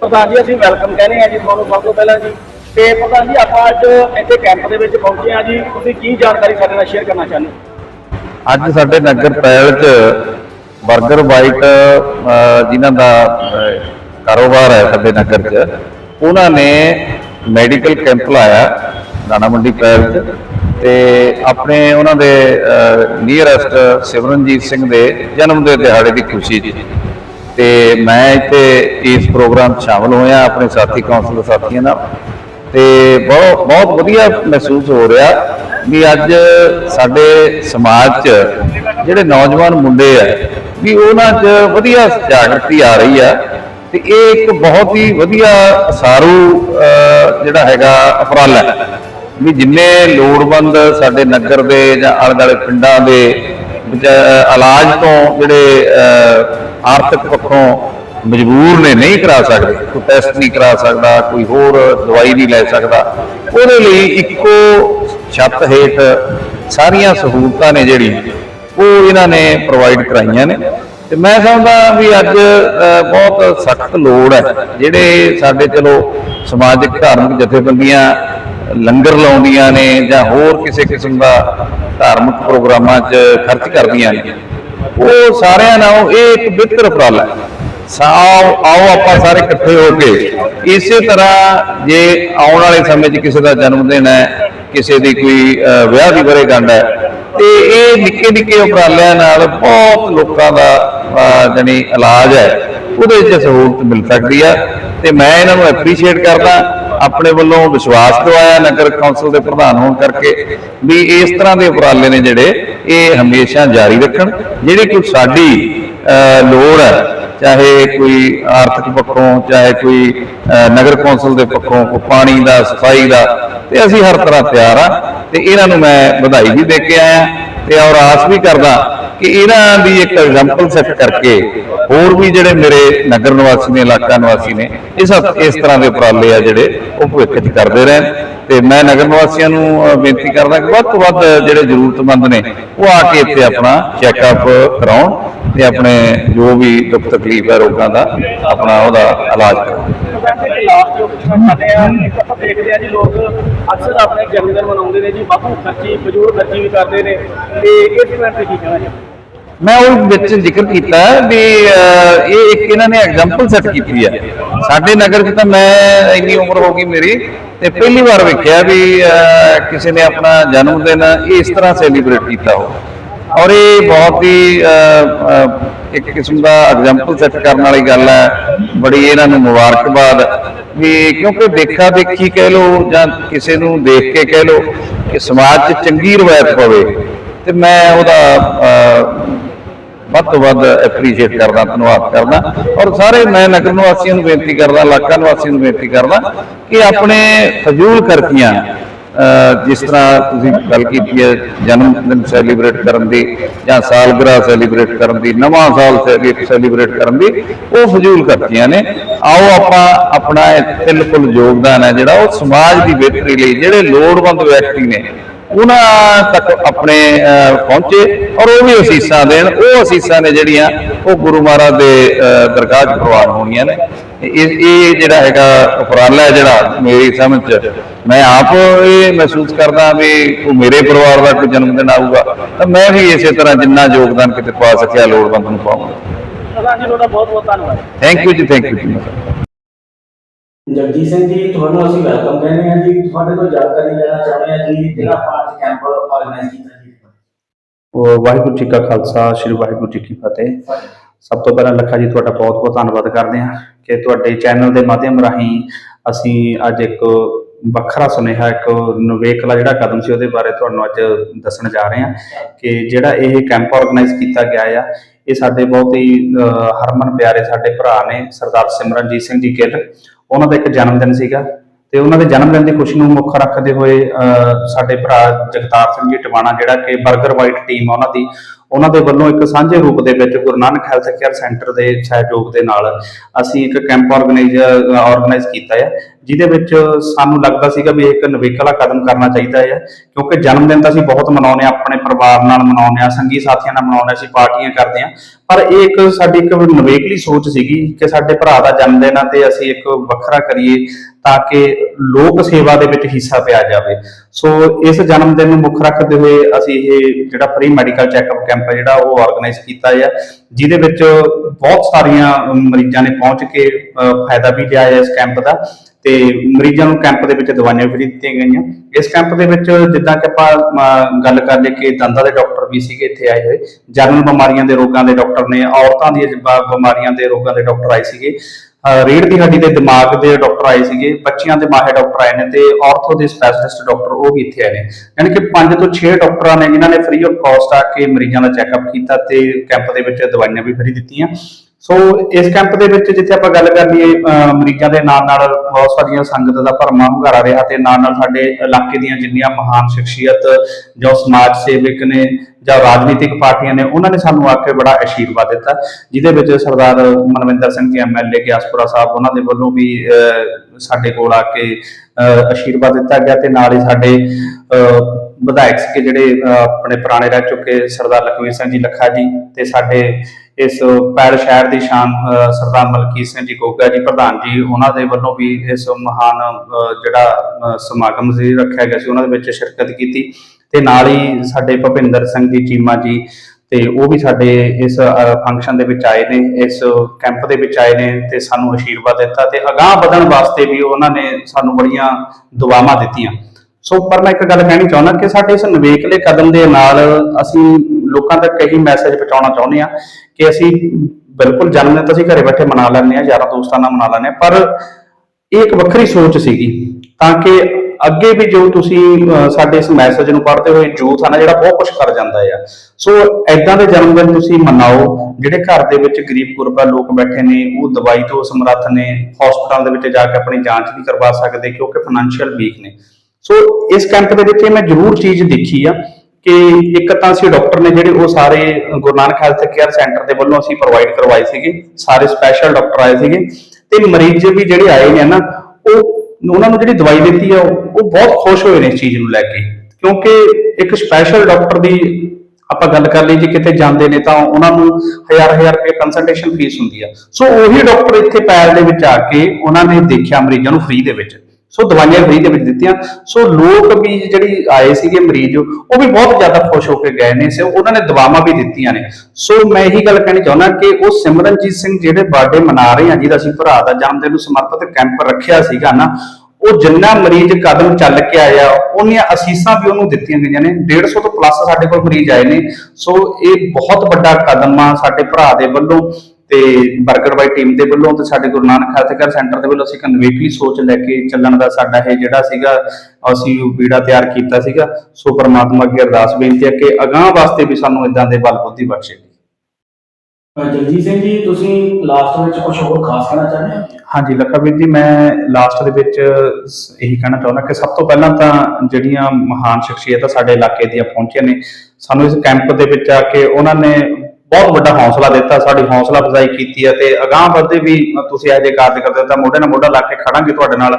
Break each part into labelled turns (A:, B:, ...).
A: ਪ੍ਰਧਾਨ ਅਸੀਂ ਵੈਲਕਮ ਕਹਿੰਦੇ ਆ ਜੀ ਤੁਹਾਨੂੰ ਸਭ ਪਹਿਲਾਂ ਜੀ। ਤੇ ਪ੍ਰਧਾਨ ਜੀ, ਆਪਾਂ ਅੱਜ ਇੱਥੇ ਕੈਂਪ ਦੇ ਵਿੱਚ ਪਹੁੰਚੇ ਆ ਜੀ। ਤੁਸੀਂ ਕੀ ਜਾਣਕਾਰੀ ਸਾਡੇ ਨਾਲ ਸ਼ੇਅਰ ਕਰਨਾ ਚਾਹੁੰਦੇ ਹੋ?
B: ਅੱਜ ਸਾਡੇ ਨਗਰ ਪੈਲ 'ਚ 버ਗਰ ਬਾਈਟ ਜਿਨ੍ਹਾਂ ਦਾ ਕਾਰੋਬਾਰ ਹੈ ਸਾਡੇ ਨਗਰ 'ਚ, ਉਹਨਾਂ ਨੇ ਮੈਡੀਕਲ ਕੈਂਪ ਲਾਇਆ। ਦਾਣਾ ਮੰਡੀ ਪੈਲ 'ਚ। ਤੇ ਆਪਣੇ ਉਹਨਾਂ ਦੇ ਨੀਅਰੈਸਟ ਸਿਮਰਨਜੀਤ ਸਿੰਘ ਦੇ ਜਨਮ ਦੇ ਦਿਹਾੜੇ ਦੀ ਖੁਸ਼ੀ 'ਚ। ਤੇ ਮੈਂ ਇੱਥੇ ਇਸ ਪ੍ਰੋਗਰਾਮ 'ਚ ਸ਼ਾਮਲ ਹੋਇਆ ਆਪਣੇ ਸਾਥੀ ਕੌਂਸਲ ਸਾਥੀਆਂ ਨਾਲ। ਤੇ ਬਹੁਤ ਬਹੁਤ ਵਧੀਆ ਮਹਿਸੂਸ ਹੋ ਰਿਹਾ ਵੀ ਅੱਜ ਸਾਡੇ ਸਮਾਜ 'ਚ ਜਿਹੜੇ ਨੌਜਵਾਨ ਮੁੰਡੇ ਆ, ਵੀ ਉਹਨਾਂ 'ਚ ਵਧੀਆ ਜਾਗਰਤੀ ਆ ਰਹੀ ਆ। ਤੇ ਇਹ ਇੱਕ ਬਹੁਤ ਹੀ ਵਧੀਆ ਸਾਰੂ ਜਿਹੜਾ ਹੈਗਾ ਉਪਰਾਲਾ ਹੈ ਵੀ ਜਿੰਨੇ ਲੋੜਵੰਦ ਸਾਡੇ ਨਗਰ ਦੇ ਜਾਂ ਆਲੇ ਦੁਆਲੇ ਪਿੰਡਾਂ ਦੇ ਇਲਾਜ ਤੋਂ ਜਿਹੜੇ ਆਰਥਿਕ ਪੱਖੋਂ ਮਜਬੂਰ ਨੇ, ਨਹੀਂ ਕਰਾ ਸਕਦੇ, ਕੋਈ ਟੈਸਟ ਨਹੀਂ ਕਰਾ ਸਕਦਾ, ਕੋਈ ਹੋਰ ਦਵਾਈ ਨਹੀਂ ਲੈ ਸਕਦਾ, ਉਹਦੇ ਲਈ ਇੱਕੋ ਛੱਤ ਹੇਠ ਸਾਰੀਆਂ ਸਹੂਲਤਾਂ ਨੇ ਜਿਹੜੀਆਂ ਉਹ ਇਹਨਾਂ ਨੇ ਪ੍ਰੋਵਾਈਡ ਕਰਾਈਆਂ ਨੇ। ਤੇ ਮੈਂ ਸਮਝਦਾ ਵੀ ਅੱਜ ਬਹੁਤ ਸਖਤ ਲੋੜ ਹੈ, ਜਿਹੜੇ ਸਾਡੇ, ਚਲੋ, ਸਮਾਜਿਕ, ਧਾਰਮਿਕ ਜਥੇਬੰਦੀਆਂ ਲੰਗਰ ਲਾਉਂਦੀਆਂ ਨੇ ਜਾਂ ਹੋਰ ਕਿਸੇ ਕਿਸਮ ਦਾ ਧਾਰਮਿਕ ਪ੍ਰੋਗਰਾਮਾਂ 'ਚ ਖਰਚ ਕਰਦੀਆਂ ਨੇ। ਉਹ ਸਾਰਿਆਂ ਨਾਲੋਂ ਇਹ ਇੱਕ ਬਿਹਤਰ ਉਪਰਾਲਾ ਹੈ। ਸਾਓ ਆਓ ਆਪਾਂ ਸਾਰੇ ਇਕੱਠੇ ਹੋ ਕੇ ਇਸੇ ਤਰ੍ਹਾਂ ਜੇ ਆਉਣ ਵਾਲੇ ਸਮੇਂ 'ਚ ਕਿਸੇ ਦਾ ਜਨਮ ਦਿਨ ਹੈ ਕਿਸੇ ਦੀ ਕੋਈ ਵਿਆਹ ਦੀ ਵਰੇਗੰਢ ਹੈ ਤੇ ਇਹ ਨਿੱਕੇ ਨਿੱਕੇ ਉਪਰਾਲਿਆਂ ਨਾਲ ਬਹੁਤ ਲੋਕਾਂ ਦਾ ਅਹ, ਜਾਣੀ ਇਲਾਜ ਹੈ। ਉਹਦੇ 'ਚ ਸਹੂਲਤ ਮਿਲ ਸਕਦੀ ਆ। ਤੇ ਮੈਂ ਇਹਨਾਂ ਨੂੰ ਐਪਰੀਸ਼ੀਏਟ ਕਰਦਾ। ਆਪਣੇ ਵੱਲੋਂ ਵਿਸ਼ਵਾਸ ਦਵਾਇਆ ਨਗਰ ਕੌਂਸਲ ਦੇ ਪ੍ਰਧਾਨ ਹੋਣ ਕਰਕੇ ਵੀ ਇਸ ਤਰ੍ਹਾਂ ਦੇ ਉਪਰਾਲੇ ਨੇ ਜਿਹੜੇ, ਇਹ ਹਮੇਸ਼ਾ ਜਾਰੀ ਰੱਖਣ। ਜਿਹੜੀ ਕੋਈ ਸਾਡੀ ਲੋੜ ਹੈ, ਚਾਹੇ ਕੋਈ ਆਰਥਿਕ ਪੱਖੋਂ, ਚਾਹੇ ਕੋਈ ਨਗਰ ਕੌਂਸਲ ਦੇ ਪੱਖੋਂ, ਕੋਈ ਪਾਣੀ ਦਾ, ਸਫ਼ਾਈ ਦਾ, ਤੇ ਅਸੀਂ ਹਰ ਤਰ੍ਹਾਂ ਤਿਆਰ ਆ ਤੇ ਇਹਨਾਂ ਨੂੰ ਮੈਂ ਵਧਾਈ ਵੀ ਦੇ ਕੇ ਆਇਆ ਤੇ ਔਰ ਆਸ ਵੀ ਕਰਦਾ ਕਿ ਇਹਨਾਂ ਦੀ ਇੱਕ ਐਗਜ਼ਾਮਪਲ ਸੈੱਟ ਕਰਕੇ ਹੋਰ ਵੀ ਜਿਹੜੇ ਮੇਰੇ ਨਗਰ ਨਿਵਾਸੀ ਨੇ, ਇਲਾਕਾ ਨਿਵਾਸੀ ਨੇ ਇਸ ਇਸ ਤਰ੍ਹਾਂ ਦੇ ਉਪਰਾਲੇ ਆ ਜਿਹੜੇ ਉਹ ਭਵਿੱਖ 'ਚ ਕਰਦੇ ਰਹਿਣ। ਤੇ ਮੈਂ ਨਗਰ ਨਿਵਾਸੀਆਂ ਨੂੰ ਬੇਨਤੀ ਕਰਦਾ ਕਿ ਵੱਧ ਤੋਂ ਵੱਧ ਜਿਹੜੇ ਜ਼ਰੂਰਤਮੰਦ ਨੇ, ਉਹ ਆ ਕੇ ਇੱਥੇ ਆਪਣਾ ਚੈੱਕਅਪ ਕਰਾਉਣ ਤੇ ਆਪਣੇ ਜੋ ਵੀ ਦੁੱਖ ਤਕਲੀਫ ਹੈ ਰੋਗਾਂ ਦਾ, ਆਪਣਾ ਉਹਦਾ ਇਲਾਜ ਕਰਾਉਣ।
A: ਕਰਦੇ ਦੇਖਦੇ ਆ ਜੀ ਲੋਕ ਅਕਸਰ ਆਪਣੇ ਜਨਮ ਮਨਾਉਂਦੇ ਨੇ ਜੀ, ਬਾਪੂ ਖਰਚੀ ਫਜ਼ੂਲ ਖਰਚੀ ਵੀ ਕਰਦੇ ਨੇ। ਤੇ ਇਸ ਇਵੈਂਟ ਕੀ ਕਹਿਣਾ ਜੀ
B: ਮੈਂ ਉਹ ਵਿੱਚ ਜ਼ਿਕਰ ਕੀਤਾ ਵੀ ਇਹ ਇੱਕ ਇਹਨਾਂ ਨੇ ਐਗਜ਼ਾਮਪਲ ਸੈੱਟ ਕੀਤੀ ਹੈ। ਸਾਡੇ ਨਗਰ 'ਚ ਤਾਂ ਮੈਂ ਇੰਨੀ ਉਮਰ ਹੋ ਗਈ ਮੇਰੀ ਤੇ ਪਹਿਲੀ ਵਾਰ ਵੇਖਿਆ ਵੀ ਕਿਸੇ ਨੇ ਆਪਣਾ ਜਨਮ ਦਿਨ ਇਸ ਤਰ੍ਹਾਂ ਸੈਲੀਬ੍ਰੇਟ ਕੀਤਾ ਹੋ ਔਰ ਇਹ ਬਹੁਤ ਹੀ ਇੱਕ ਕਿਸਮ ਦਾ ਐਗਜ਼ਾਮਪਲ ਸੈੱਟ ਕਰਨ ਵਾਲੀ ਗੱਲ ਹੈ। ਬੜੀ ਇਹਨਾਂ ਨੂੰ ਮੁਬਾਰਕਬਾਦ ਵੀ ਕਿਉਂਕਿ ਦੇਖਾ ਦੇਖੀ ਕਹਿ ਲੋ ਜਾਂ ਕਿਸੇ ਨੂੰ ਦੇਖ ਕੇ ਕਹਿ ਲੋ ਕਿ ਸਮਾਜ 'ਚ ਚੰਗੀ ਰਵਾਇਤ ਪਵੇ ਤੇ ਮੈਂ ਉਹਦਾ ਵੱਧ ਤੋਂ ਵੱਧ ਐਪਰੀਸ਼ੀਏਟ ਕਰਦਾ, ਧੰਨਵਾਦ ਕਰਦਾ। ਔਰ ਸਾਰੇ ਮੈਂ ਨਗਰ ਨਿਵਾਸੀਆਂ ਨੂੰ ਬੇਨਤੀ ਕਰਦਾ, ਇਲਾਕਾ ਨਿਵਾਸੀਆਂ ਨੂੰ ਬੇਨਤੀ ਕਰਦਾ ਕਿ ਆਪਣੇ ਫਜ਼ੂਲ ਖਰਚੀਆਂ ਜਿਸ ਤਰ੍ਹਾਂ ਤੁਸੀਂ ਗੱਲ ਕੀਤੀ ਹੈ, ਜਨਮ ਦਿਨ ਸੈਲੀਬ੍ਰੇਟ ਕਰਨ ਦੀ ਜਾਂ ਸਾਲਗਿਰਾ ਸੈਲੀਬ੍ਰੇਟ ਕਰਨ ਦੀ, ਨਵਾਂ ਸਾਲ ਸੈਲੀਬ੍ਰੇਟ ਕਰਨ ਦੀ, ਉਹ ਫਜ਼ੂਲ ਖਰਚੀਆਂ ਨੇ। ਆਓ ਆਪਾਂ ਆਪਣਾ ਇਹ ਤਿਲਕੁਲ ਯੋਗਦਾਨ ਹੈ ਜਿਹੜਾ ਉਹ ਸਮਾਜ ਦੀ ਬਿਹਤਰੀ ਲਈ, ਜਿਹੜੇ ਲੋੜਵੰਦ ਵਿਅਕਤੀ ਨੇ ਉਹਨਾਂ ਤੱਕ ਆਪਣੇ ਪਹੁੰਚੇ ਔਰ ਉਹ ਵੀ ਅਸੀਸਾਂ ਦੇਣ। ਉਹ ਅਸੀਸਾਂ ਨੇ ਜਿਹੜੀਆਂ ਉਹ ਗੁਰੂ ਮਹਾਰਾਜ ਦੇ ਦਰਗਾਹ 'ਚ ਪ੍ਰਵਾਨ ਹੋਣੀਆਂ ਨੇ। ਇਹ ਇਹ ਜਿਹੜਾ ਹੈਗਾ ਉਪਰਾਲਾ ਹੈ ਜਿਹੜਾ ਮੇਰੀ ਸਮਝ 'ਚ ਮੈਂ ਆਪ ਇਹ ਮਹਿਸੂਸ ਕਰਦਾ ਵੀ ਉਹ ਮੇਰੇ ਪਰਿਵਾਰ ਦਾ ਕੋਈ ਜਨਮ ਦਿਨ ਆਊਗਾ ਤਾਂ ਮੈਂ ਵੀ ਇਸੇ ਤਰ੍ਹਾਂ ਜਿੰਨਾ ਯੋਗਦਾਨ ਕਿਤੇ ਪਾ ਸਕਿਆ ਲੋੜਵੰਦ ਨੂੰ ਪਾਵਾਂਗਾ
A: ਪ੍ਰਧਾਨ ਜੀ ਤੁਹਾਡਾ ਬਹੁਤ ਬਹੁਤ ਧੰਨਵਾਦ।
B: Thank you ji thank you ji.
A: Jagjit Singh ਜੀ ਤੁਹਾਨੂੰ ਅਸੀਂ ਵੈਲਕਮ ਕਹਿੰਦੇ ਹਾਂ ਜੀ। ਤੁਹਾਡੇ ਤੋਂ ਜਾਣਕਾਰੀ ਲੈਣਾ ਚਾਹੁੰਦੇ ਹਾਂ ਜੀ ਜਿਹੜਾ ਕੈਂਪ ਆਰਗੇਨਾਈਜ਼ ਕੀਤਾ ਜੀ।
C: ਵਾਹਿਗੁਰੂ ਜੀ ਕਾ ਖਾਲਸਾ, ਸ੍ਰੀ ਵਾਹਿਗੁਰੂ ਜੀ ਕੀ ਫਤਿਹ। ਸਭ ਤੋਂ ਪਹਿਲਾਂ ਲੱਖਾ ਜੀ, ਤੁਹਾਡਾ ਬਹੁਤ ਬਹੁਤ ਧੰਨਵਾਦ ਕਰਦੇ ਹਾਂ ਕਿ ਤੁਹਾਡੇ ਚੈਨਲ ਦੇ ਮਾਧਿਅਮ ਰਾਹੀਂ ਅਸੀਂ ਅੱਜ ਇੱਕ ਵੱਖਰਾ ਸੁਨੇਹਾ, ਇੱਕ ਨਵੇਕਲਾ ਜਿਹੜਾ ਕਦਮ ਸੀ ਉਹਦੇ ਬਾਰੇ ਤੁਹਾਨੂੰ ਅੱਜ ਦੱਸਣ ਜਾ ਰਹੇ ਹਾਂ ਕਿ ਜਿਹੜਾ ਇਹ ਕੈਂਪ ਆਰਗੇਨਾਈਜ਼ ਕੀਤਾ ਗਿਆ ਆ, ਇਹ ਸਾਡੇ ਬਹੁਤ ਹੀ ਹਰਮਨ ਪਿਆਰੇ ਸਾਡੇ ਭਰਾ ਨੇ ਸਰਦਾਰ ਸਿਮਰਨਜੀਤ ਸਿੰਘ ਜੀ ਗਿੱਲ। ਉਹਨਾਂ ਦਾ ਇੱਕ ਜਨਮ ਦਿਨ ਸੀਗਾ। ਤੇ ਉਹਨਾਂ ਦੇ ਜਨਮ ਦਿਨ ਦੀ ਖੁਸ਼ੀ ਨੂੰ ਮੁੱਖ ਰੱਖਦੇ ਹੋਏ ਅਹ, ਸਾਡੇ ਭਰਾ ਜਗਤਾਰ ਸਿੰਘ ਜੀ ਟਵਾਣਾ ਜਿਹੜਾ ਕਿ 버ਗਰ ਵਾਈਟ ਟੀਮ ਆ ਉਹਨਾਂ ਦੀ ਉਹਨਾਂ ਦੇ ਵੱਲੋਂ ਇੱਕ ਸਾਂਝੇ ਰੂਪ ਦੇ ਵਿੱਚ Guru Nanak health care centre ਦੇ ਸਹਿਯੋਗ ਦੇ ਨਾਲ ਅਸੀਂ ਇੱਕ ਕੈਂਪ ਆਰਗੇਨਾਈਜ਼ ਆਰਗੇਨਾਈਜ਼ ਕੀਤਾ ਹੈ, ਜਿਹਦੇ ਵਿੱਚ ਸਾਨੂੰ ਲੱਗਦਾ ਸੀਗਾ ਵੀ ਇਹ ਇੱਕ ਨਵੇਕਲਾ ਕਦਮ ਕਰਨਾ ਚਾਹੀਦਾ ਹੈ, ਕਿਉਂਕਿ ਜਨਮ ਦਿਨ ਤਾਂ ਅਸੀਂ ਬਹੁਤ ਮਨਾਉਂਦੇ ਹਾਂ, ਆਪਣੇ ਪਰਿਵਾਰ ਨਾਲ ਮਨਾਉਂਦੇ ਹਾਂ, ਸੰਗੀ ਸਾਥੀਆਂ ਨਾਲ ਮਨਾਉਂਦੇ ਹਾਂ, ਅਸੀਂ ਪਾਰਟੀਆਂ ਕਰਦੇ ਹਾਂ, ਪਰ ਇਹ ਇੱਕ ਸਾਡੀ ਇੱਕ ਨਵੇਕਲੀ ਸੋਚ ਸੀਗੀ ਕਿ ਸਾਡੇ ਭਰਾ ਦਾ ਜਨਮ ਦਿਨ ਆ ਤੇ ਅਸੀਂ ਇੱਕ ਵੱਖਰਾ ਕਰੀਏ ਤਾਂ ਕਿ ਲੋਕ ਸੇਵਾ ਦੇ ਵਿੱਚ ਹਿੱਸਾ ਪਿਆ ਜਾਵੇ। ਸੋ ਇਸ ਜਨਮ ਦਿਨ ਨੂੰ ਮੁੱਖ ਰੱਖਦੇ ਹੋਏ ਅਸੀਂ ਇਹ ਜਿਹੜਾ ਫ੍ਰੀ ਮੈਡੀਕਲ ਚੈੱਕਅਪ ਕੈਂਪ ਹੈ ਜਿਹੜਾ ਉਹ ਆਰਗੇਨਾਈਜ਼ ਕੀਤਾ ਹੈ, ਜਿਹਦੇ ਵਿੱਚ ਬਹੁਤ ਸਾਰੀਆਂ ਮਰੀਜ਼ਾਂ ਨੇ ਪਹੁੰਚ ਕੇ ਫਾਇਦਾ ਵੀ ਲਿਆ ਹੈ ਇਸ ਕੈਂਪ ਦਾ ਤੇ ਮਰੀਜ਼ਾਂ ਨੂੰ ਕੈਂਪ ਦੇ ਵਿੱਚ ਦਵਾਈਆਂ ਵੀ ਦਿੱਤੀਆਂ ਗਈਆਂ। ਇਸ ਕੈਂਪ ਦੇ ਵਿੱਚ ਜਿੱਦਾਂ ਕਿ ਆਪਾਂ ਗੱਲ ਕਰ ਲਈ ਕਿ ਦੰਦਾਂ ਦੇ ਡਾਕਟਰ ਵੀ ਸੀਗੇ ਇੱਥੇ ਆਏ ਹੋਏ। ਜਨਰਲ ਬਿਮਾਰੀਆਂ ਦੇ ਰੋਗਾਂ ਦੇ ਡਾਕਟਰ ਨੇ, ਔਰਤਾਂ ਦੀਆਂ ਬ- ਬਿਮਾਰੀਆਂ ਦੇ ਰੋਗਾਂ ਦੇ ਡਾਕਟਰ ਆਏ ਸੀਗੇ। ਰੀੜ ਦੀ ਹੱਡੀ ਦੇ ਦਿਮਾਗ ਦੇ ਡਾਕਟਰ ਆਏ ਸੀਗੇ, ਬੱਚਿਆਂ ਦੇ ਮਾਹਿਰ ਡਾਕਟਰ ਆਏ ਨੇ ਤੇ ਆਰਥੋ ਦੇ ਸਪੈਸ਼ਲਿਸਟ ਡਾਕਟਰ ਉਹ ਵੀ ਇੱਥੇ ਆਏ ਨੇ। ਯਾਨੀ ਕਿ 5 ਤੋਂ 6 ਡਾਕਟਰਾਂ ਨੇ, ਜਿਨ੍ਹਾਂ ਨੇ ਫ੍ਰੀ ਆਫ ਕਾਸਟ ਆ ਕੇ ਮਰੀਜ਼ਾਂ ਦਾ ਚੈੱਕਅਪ ਕੀਤਾ ਤੇ ਕੈਂਪ ਦੇ ਵਿੱਚ ਦਵਾਈਆਂ ਵੀ ਫ੍ਰੀ ਦਿੱਤੀਆਂ। ਸੋ ਇਸ ਕੈਂਪ ਦੇ ਵਿੱਚ ਜਿੱਥੇ ਆਪਾਂ ਗੱਲ ਕਰ ਲਈਏ ਮਰੀਜ਼ਾਂ ਦੇ ਨਾਲ ਨਾਲ ਬਹੁਤ ਸਾਰੀਆਂ ਸੰਗਤ ਦਾ ਭਰਮਾ ਹੁੰਗਾਰਾ ਰਿਹਾ ਤੇ ਨਾਲ ਨਾਲ ਸਾਡੇ ਇਲਾਕੇ ਦੀਆਂ ਜਿੰਨੀਆਂ ਮਹਾਨ ਸ਼ਖਸੀਅਤ ਜੋ ਸਮਾਜ ਸੇਵਕ ਨੇ ਜਾਂ ਰਾਜਨੀਤਿਕ ਪਾਰਟੀਆਂ ਨੇ ਉਹਨਾਂ ਨੇ ਸਾਨੂੰ ਆ ਕੇ ਬੜਾ ਆਸ਼ੀਰਵਾਦ ਦਿੱਤਾ ਜਿਹਦੇ ਵਿੱਚ ਸਰਦਾਰ ਮਨਵਿੰਦਰ ਸਿੰਘ ਜੀ ਐਮਐਲਏ ਗਿਆਸਪੁਰਾ ਸਾਹਿਬ ਉਹਨਾਂ ਦੇ ਵੱਲੋਂ ਵੀ ਅਹ, ਸਾਡੇ ਕੋਲ ਆ ਕੇ ਅਹ, ਆਸ਼ੀਰਵਾਦ ਦਿੱਤਾ ਗਿਆ ਤੇ ਨਾਲ ਹੀ ਸਾਡੇ ਅਹ, ਵਿਧਾਇਕ ਸੀਗੇ ਜਿਹੜੇ ਆਪਣੇ ਪੁਰਾਣੇ ਰਹਿ ਚੁੱਕੇ ਸਰਦਾਰ ਲਖਵੀਰ ਸਿੰਘ ਜੀ ਲੱਖਾ ਜੀ ਤੇ ਸਾਡੇ ਇਸ ਪੈੜ ਸ਼ਹਿਰ ਦੀ ਸ਼ਾਨ ਸਰਦਾਰ ਮਲਕੀਤ ਸਿੰਘ ਜੀ ਗੋਗਾ ਜੀ ਪ੍ਰਧਾਨ ਜੀ, ਉਹਨਾਂ ਦੇ ਵੱਲੋਂ ਵੀ ਇਸ ਮਹਾਨ ਜਿਹੜਾ ਸਮਾਗਮ ਸੀ ਰੱਖਿਆ ਗਿਆ ਸੀ, ਉਹਨਾਂ ਦੇ ਵਿੱਚ ਸ਼ਿਰਕਤ ਕੀਤੀ। ਤੇ ਨਾਲ ਹੀ ਸਾਡੇ ਭੁਪਿੰਦਰ ਸਿੰਘ ਜੀ, ਚੀਮਾ ਜੀ, ਤੇ ਉਹ ਵੀ ਸਾਡੇ ਇਸ ਫੰਕਸ਼ਨ ਦੇ ਵਿੱਚ ਆਏ ਨੇ, ਇਸ ਕੈਂਪ ਦੇ ਵਿੱਚ ਆਏ ਨੇ ਤੇ ਸਾਨੂੰ ਆਸ਼ੀਰਵਾਦ ਦਿੱਤਾ ਤੇ ਅਗਾਹ ਵਧਣ ਵਾਸਤੇ ਵੀ ਉਹਨਾਂ ਨੇ ਸਾਨੂੰ ਬੜੀਆਂ ਦੁਆਵਾਂ ਦਿੱਤੀਆਂ। ਸੋ ਪਰ ਮੈਂ ਇੱਕ ਗੱਲ ਕਹਿਣੀ ਚਾਹੁੰਦਾ ਕਿ ਸਾਡੇ ਇਸ ਨਵੇਕਲੇ ਕਦਮ ਦੇ ਨਾਲ ਅਸੀਂ ਲੋਕਾਂ ਤੱਕ ਇਹੀ ਮੈਸੇਜ ਪਹੁੰਚਾਉਣਾ ਚਾਹੁੰਦੇ ਆ ਕਿ ਅਸੀਂ ਬਿਲਕੁਲ ਜਨਮ ਤਾਂ ਅਸੀਂ ਘਰੇ ਬੈਠੇ ਮਨਾ ਲੈਂਦੇ ਆ ਯਾਰਾਂ ਦੋਸਤਾਂ ਨਾਲ ਮਨਾ ਲੈਂਦੇ ਆ ਪਰ ਇਹ ਇੱਕ ਵੱਖਰੀ ਸੋਚ ਸੀਗੀ ਤਾਂ ਕਿ ਅੱਗੇ ਵੀ ਜੋ ਤੁਸੀਂ ਸਾਡੇ ਇਸ ਮੈਸੇਜ ਨੂੰ ਪੜ੍ਹਦੇ ਹੋਏ ਯੂਥ ਆ ਨਾ, ਜਿਹੜਾ ਬਹੁਤ ਕੁਝ ਕਰ ਜਾਂਦਾ ਆ। ਸੋ ਐਦਾਂ ਦੇ ਜਨਮ ਦਿਨ ਤੁਸੀਂ ਮਨਾਓ, ਜਿਹੜੇ ਘਰ ਦੇ ਵਿੱਚ ਗਰੀਬ ਗੁਰਬਾ ਲੋਕ ਬੈਠੇ ਨੇ, ਉਹ ਦਵਾਈ ਤੋਂ ਸਮਰੱਥ ਨੇ ਹਸਪਤਾਲ ਦੇ ਵਿੱਚ ਜਾ ਕੇ ਆਪਣੀ ਜਾਂਚ ਵੀ ਕਰਵਾ ਸਕਦੇ ਕਿਉਂਕਿ ਫਾਈਨੈਂਸ਼ੀਅਲ ਵੀਕ ਨੇ। ਸੋ ਇਸ ਕੈਂਪ ਦੇ ਵਿੱਚ ਇਹ ਮੈਂ ਜ਼ਰੂਰ ਚੀਜ਼ ਦੇਖੀ ਆ ਕਿ ਇੱਕ ਤਾਂ ਅਸੀਂ ਡਾਕਟਰ ਨੇ ਜਿਹੜੇ ਉਹ ਸਾਰੇ Guru Nanak health care centre ਦੇ ਵੱਲੋਂ ਅਸੀਂ ਪ੍ਰੋਵਾਈਡ ਕਰਵਾਏ ਸੀਗੇ, ਸਾਰੇ ਸਪੈਸ਼ਲ ਡਾਕਟਰ ਆਏ ਸੀਗੇ ਤੇ ਮਰੀਜ਼ ਵੀ ਜਿਹੜੇ ਆਏ ਨੇ ਨਾ, ਉਹ, ਉਹਨਾਂ ਨੂੰ ਜਿਹੜੀ ਦਵਾਈ ਦਿੱਤੀ ਆ, ਉਹ ਉਹ ਬਹੁਤ ਖੁਸ਼ ਹੋਏ ਨੇ ਇਸ ਚੀਜ਼ ਨੂੰ ਲੈ ਕੇ। ਕਿਉਂਕਿ ਇੱਕ ਸਪੈਸ਼ਲ ਡਾਕਟਰ ਦੀ ਆਪਾਂ ਗੱਲ ਕਰ ਲਈ, ਜੇ ਕਿਤੇ ਜਾਂਦੇ ਨੇ ਤਾਂ ਉਹਨਾਂ ਨੂੰ ਹਜ਼ਾਰ ਹਜ਼ਾਰ ਰੁਪਏ ਕੰਸਲਟੇਸ਼ਨ ਫੀਸ ਹੁੰਦੀ ਆ। ਸੋ ਉਹੀ ਡਾਕਟਰ ਇੱਥੇ ਪੈਲ ਦੇ ਵਿੱਚ ਆ ਕੇ ਉਹਨਾਂ ਨੇ ਦੇਖਿਆ ਮਰੀਜ਼ਾਂ ਨੂੰ ਫ੍ਰੀ ਦੇ ਵਿੱਚ। ਸੋ ਦਵਾਈਆਂ ਫ੍ਰੀ ਦੇ ਵਿੱਚ ਦਿੱਤੀਆਂ। ਸੋ ਲੋਕ ਵੀ ਜਿਹੜੀ ਆਏ ਸੀਗੇ ਮਰੀਜ਼, ਉਹ ਵੀ ਬਹੁਤ ਜ਼ਿਆਦਾ ਖੁਸ਼ ਹੋ ਕੇ ਗਏ ਨੇ, ਸੋ ਉਹਨਾਂ ਨੇ ਦਵਾਵਾਂ ਵੀ ਦਿੱਤੀਆਂ ਨੇ। ਸੋ ਮੈਂ ਇਹੀ ਗੱਲ ਕਹਿਣੀ ਚਾਹੁੰਦਾ ਕਿ ਉਹ ਸਿਮਰਨਜੀਤ ਸਿੰਘ ਜਿਹੜੇ ਬਰਥਡੇ ਮਨਾ ਰਹੇ ਆ, ਜਿਹਦਾ ਅਸੀਂ ਭਰਾ ਦਾ ਜਨਮ ਦਿਨ ਨੂੰ ਸਮਰਪਿਤ ਕੈਂਪ ਰੱਖਿਆ ਸੀਗਾ ਨਾ, ਉਹ ਜਿੰਨਾ ਮਰੀਜ਼ ਕਦਮ ਚੱਲ ਕੇ ਆਇਆ, ਉਹਨੀਆਂ ਅਸੀਸਾਂ ਵੀ ਉਹਨੂੰ ਦਿੱਤੀਆਂ ਗਈਆਂ ਨੇ। 150 ਤੋਂ ਪਲੱਸ ਸਾਡੇ ਕੋਲ ਮਰੀਜ਼ ਆਏ ਨੇ। ਸੋ ਇਹ ਬਹੁਤ ਵੱਡਾ ਕਦਮ ਆ ਸਾਡੇ ਭਰਾ ਦੇ ਵੱਲੋਂ। ਤੇ 버ਗਰ ਬਾਈ ਟੀਮ ਦੇ ਵੱਲੋਂ ਤੇ ਸਾਡੇ Guru Nanak health care centre ਦੇ ਵੱਲੋਂ ਅਸੀਂ ਇੱਕ ਨਵੇਕਲੀ ਸੋਚ ਲੈ ਕੇ ਚੱਲਣ ਦਾ ਸਾਡਾ ਇਹ ਜਿਹੜਾ ਸੀਗਾ ਅਸੀਂ ਉਹ ਬੀੜਾ ਤਿਆਰ ਕੀਤਾ ਸੀਗਾ। ਸੋ ਪ੍ਰਮਾਤਮਾ ਅੱਗੇ ਅਰਦਾਸ ਬੇਨਤੀ ਹੈ ਕਿ ਅਗਾਹ ਵਾਸਤੇ ਵੀ ਸਾਨੂੰ ਇਦਾਂ ਦੇ ਬਲ ਬੁੱਧੀ ਬਖਸ਼ੇ।
A: ਜਗਜੀਤ ਸਿੰਘ ਜੀ ਤੁਸੀਂ ਲਾਸਟ ਵਿੱਚ ਕੁਝ ਹੋਰ ਖਾਸ ਕਹਿਣਾ ਚਾਹੁੰਦੇ ਹੋ?
C: ਹਾਂਜੀ ਲਖਾਵੀਰ ਜੀ ਮੈਂ ਲਾਸਟ ਦੇ ਵਿੱਚ ਇਹੀ ਕਹਿਣਾ ਚਾਹੁੰਦਾ ਕਿ ਸਭ ਤੋਂ ਪਹਿਲਾਂ ਤਾਂ ਜਿਹੜੀਆਂ ਮਹਾਨ ਸ਼ਖਸੀਅਤਾਂ ਸਾਡੇ ਇਲਾਕੇ ਦੀਆਂ ਪਹੁੰਚੀਆਂ ਨੇ ਸਾਨੂੰ ਇਸ ਕੈਂਪ ਦੇ ਵਿੱਚ ਆ ਕੇ ਉਹਨਾਂ ਨੇ ਬਹੁਤ ਵੱਡਾ ਹੌਸਲਾ ਦਿੱਤਾ, ਸਾਡੀ ਹੌਸਲਾ ਅਫਜ਼ਾਈ ਕੀਤੀ ਹੈ ਤੇ ਅਗਾਹ ਵਧਦੇ ਵੀ ਤੁਸੀਂ ਇਹੋ ਜਿਹੇ ਕਾਰਜ ਕਰਦੇ ਹੋ ਤਾਂ ਮੋਢੇ ਨਾਲ ਮੋਢਾ ਲਾ ਕੇ ਖੜਾਂਗੇ ਤੁਹਾਡੇ ਨਾਲ।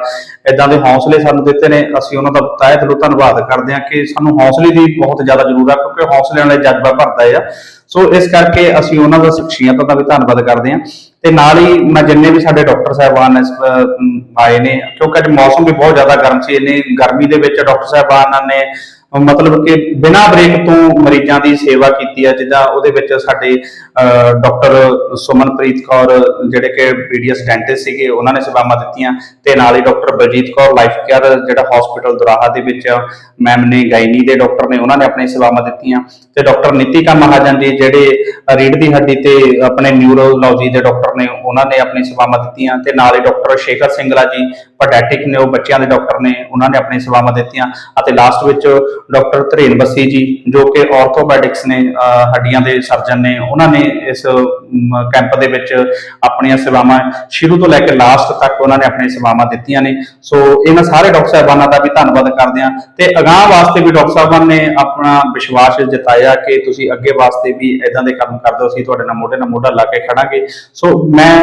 C: ਇਦਾਂ ਦੇ ਹੌਸਲੇ ਸਾਨੂੰ ਦਿੱਤੇ ਨੇ, ਅਸੀਂ ਉਹਨਾਂ ਦਾ ਤਹਿ ਦਿਲੋਂ ਧੰਨਵਾਦ ਕਰਦੇ ਹਾਂ ਕਿ ਸਾਨੂੰ ਹੌਸਲੇ ਦੀ ਬਹੁਤ ਜ਼ਿਆਦਾ ਜ਼ਰੂਰਤ ਹੈ ਕਿਉਂਕਿ ਹੌਸਲੇ ਨਾਲ ਜਜ਼ਬਾ ਭਰਦਾ ਆ। ਸੋ ਇਸ ਕਰਕੇ ਅਸੀਂ ਉਹਨਾਂ ਦਾ ਸ਼ਖਸੀਅਤਾਂ ਦਾ ਵੀ ਧੰਨਵਾਦ ਕਰਦੇ ਹਾਂ। ਤੇ ਨਾਲ ਹੀ ਮੈਂ ਜਿੰਨੇ ਵੀ ਸਾਡੇ ਡਾਕਟਰ ਸਾਹਿਬਾਨ ਆਏ ਨੇ, ਕਿਉਂਕਿ ਅੱਜ ਮੌਸਮ ਵੀ ਬਹੁਤ ਜ਼ਿਆਦਾ ਗਰਮ ਸੀ ਇਹਨੇ ਗਰਮੀ ਦੇ ਵਿੱਚ ਡਾਕਟਰ ਸਾਹਿਬਾਨਾਂ ਨੇ ਮਤਲਬ ਕਿ ਬਿਨਾਂ ਬ੍ਰੇਕ ਤੋਂ ਮਰੀਜ਼ਾਂ ਦੀ ਸੇਵਾ ਕੀਤੀ ਹੈ ਜਿੱਦਾਂ ਉਹਦੇ ਵਿੱਚ ਸਾਡੇ ਡਾਕਟਰ ਸੁਮਨਪ੍ਰੀਤ ਕੌਰ ਜਿਹੜੇ ਕਿ ਪੀਡੀਐਸ ਡੈਂਟਿਸਟ ਸੀਗੇ, ਉਹਨਾਂ ਨੇ ਸੇਵਾਵਾਂ ਦਿੱਤੀਆਂ ਤੇ ਨਾਲ ਹੀ doctor Baljit Kaur life care ਜਿਹੜਾ ਹਸਪੀਟਲ ਦੁਰਾਹਾ ਦੇ ਵਿੱਚ ਮੈਮ ਨੇ, ਗਾਇਨੀ ਦੇ ਡਾਕਟਰ ਨੇ, ਉਹਨਾਂ ਨੇ ਆਪਣੀ ਸੇਵਾਵਾਂ ਦਿੱਤੀਆਂ ਤੇ ਡਾਕਟਰ ਨਿਤਿਕਾ ਮਹਾਜਨ ਜੀ ਜਿਹੜੇ ਰੀੜ ਦੀ ਹੱਡੀ ਤੇ ਆਪਣੇ ਨਿਊਰੋਲੋਜੀ ਦੇ ਡਾਕਟਰ ਨੇ, ਉਹਨਾਂ ਨੇ ਆਪਣੀ ਸੇਵਾਵਾਂ ਦਿੱਤੀਆਂ ਤੇ ਨਾਲ ਹੀ ਡਾਕਟਰ ਸ਼ੇਖਰ ਸਿੰਗਲਾ ਜੀ ਪਡੈਟਿਕ ਨੇ, ਉਹ ਬੱਚਿਆਂ ਦੇ ਡਾਕਟਰ ਨੇ, ਉਹਨਾਂ ਨੇ ਆਪਣੀ ਸੇਵਾਵਾਂ ਦਿੱਤੀਆਂ ਅਤੇ ਲਾਸਟ ਵਿੱਚ ਡਾਕਟਰ ਧਰੇਨ ਬੱਸੀ ਜੀ, ਜੋ ਕਿ ਆਰਥੋਪੈਡਿਕਸ ਨੇ ਹੱਡੀਆਂ ਦੇ ਸਰਜਨ ਨੇ, ਉਹਨਾਂ ਨੇ ਇਸ ਕੈਂਪ ਦੇ ਵਿੱਚ ਆਪਣੀਆਂ ਸੇਵਾਵਾਂ ਸ਼ੁਰੂ ਤੋਂ ਲੈ ਕੇ ਲਾਸਟ ਤੱਕ ਉਹਨਾਂ ਨੇ ਆਪਣੀਆਂ ਸੇਵਾਵਾਂ ਦਿੱਤੀਆਂ ਨੇ। ਸੋ ਇਹਨਾਂ ਸਾਰੇ ਡਾਕਟਰ ਸਾਹਿਬਾਨਾਂ ਦਾ ਵੀ ਧੰਨਵਾਦ ਕਰਦੇ ਹਾਂ ਤੇ ਅਗਾਂਹ ਵਾਸਤੇ ਵੀ ਡਾਕਟਰ ਸਾਹਿਬਾਨ ਨੇ ਆਪਣਾ ਵਿਸ਼ਵਾਸ ਜਤਾਇਆ ਕਿ ਤੁਸੀਂ ਅੱਗੇ ਵਾਸਤੇ ਵੀ ਇਦਾਂ ਦੇ ਕੰਮ ਕਰਦੇ ਹੋ ਅਸੀਂ ਤੁਹਾਡੇ ਨਾਲ ਮੋਢੇ ਨਾਲ ਮੋਢਾ ਲਾ ਕੇ ਖੜਾਂਗੇ। ਸੋ ਮੈਂ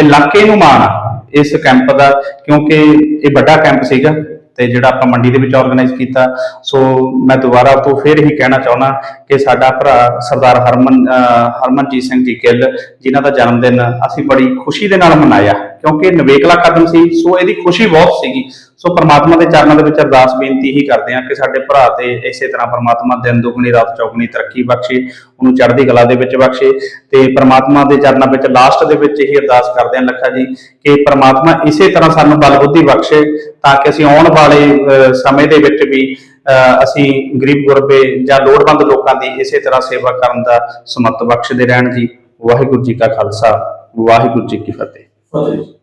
C: ਇਲਾਕੇ ਨੂੰ ਮਾਣ ਆ ਇਸ ਕੈਂਪ ਦਾ, ਕਿਉਂਕਿ ਇਹ ਵੱਡਾ ਕੈਂਪ ਸੀਗਾ। ਤੇ ਜਿਹੜਾ ਆਪਾਂ ਮੰਡੀ ਦੇ ਵਿੱਚ ਆਰਗੇਨਾਈਜ਼ ਕੀਤਾ। ਸੋ ਮੈਂ ਦੁਬਾਰਾ ਤੋਂ ਫਿਰ ਹੀ ਕਹਿਣਾ ਚਾਹੁੰਦਾ ਕਿ ਸਾਡਾ ਭਰਾ ਸਰਦਾਰ ਹਰਮਨ ਹਰਮਨਜੀਤ ਸਿੰਘ ਜੀ ਗਿੱਲ, ਜਿਨ੍ਹਾਂ ਦਾ ਜਨਮ ਦਿਨ ਅਸੀਂ ਬੜੀ ਖੁਸ਼ੀ ਦੇ ਨਾਲ ਮਨਾਇਆ। ਕਿਉਂਕਿ ਨਵੇਕਲਾ ਕਦਮ ਸੀ ਸੋ ਇਹਦੀ ਖੁਸ਼ੀ ਬਹੁਤ ਸੀਗੀ। ਸੋ ਪ੍ਰਮਾਤਮਾ ਦੇ ਚਰਨਾਂ ਦੇ ਵਿੱਚ ਅਰਦਾਸ ਬੇਨਤੀ ਹੀ ਕਰਦੇ ਹਾਂ ਕਿ ਸਾਡੇ ਭਰਾ ਤੇ ਇਸੇ ਤਰ੍ਹਾਂ ਪ੍ਰਮਾਤਮਾ ਦਿਨ ਦੁਗਣੀ ਰਾਤ ਚੌਗਣੀ ਤਰੱਕੀ ਬਖਸ਼ੇ ਉਹਨੂੰ ਚੜ੍ਹਦੀ ਕਲਾ ਦੇ ਵਿੱਚ ਬਖਸ਼ੇ ਤੇ ਪ੍ਰਮਾਤਮਾ ਦੇ ਚਰਨਾਂ ਵਿੱਚ ਲਾਸਟ ਦੇ ਵਿੱਚ ਹੀ ਅਰਦਾਸ ਕਰਦੇ ਹਾਂ ਲੱਖਾ ਜੀ ਕਿ ਪ੍ਰਮਾਤਮਾ ਇਸੇ ਤਰ੍ਹਾਂ ਸਾਨੂੰ ਬਲ ਬੁੱਧੀ ਬਖਸ਼ੇ ਤਾਂ ਕਿ ਅਸੀਂ ਆਉਣ ਵਾਲੇ ਸਮੇਂ ਦੇ ਵਿੱਚ ਵੀ ਅਹ, ਅਸੀਂ ਗਰੀਬ ਗੁਰਬੇ ਜਾਂ ਲੋੜਵੰਦ ਲੋਕਾਂ ਦੀ ਇਸੇ ਤਰ੍ਹਾਂ ਸੇਵਾ ਕਰਨ ਦਾ ਸਮੱਤ ਬਖਸ਼ਦੇ ਰਹਿਣ ਜੀ। ਵਾਹਿਗੁਰੂ ਜੀ ਕਾ ਖਾਲਸਾ ਵਾਹਿਗੁਰੂ ਜੀ ਕੀ ਫਤਿਹ।
A: ਫਤਿਹ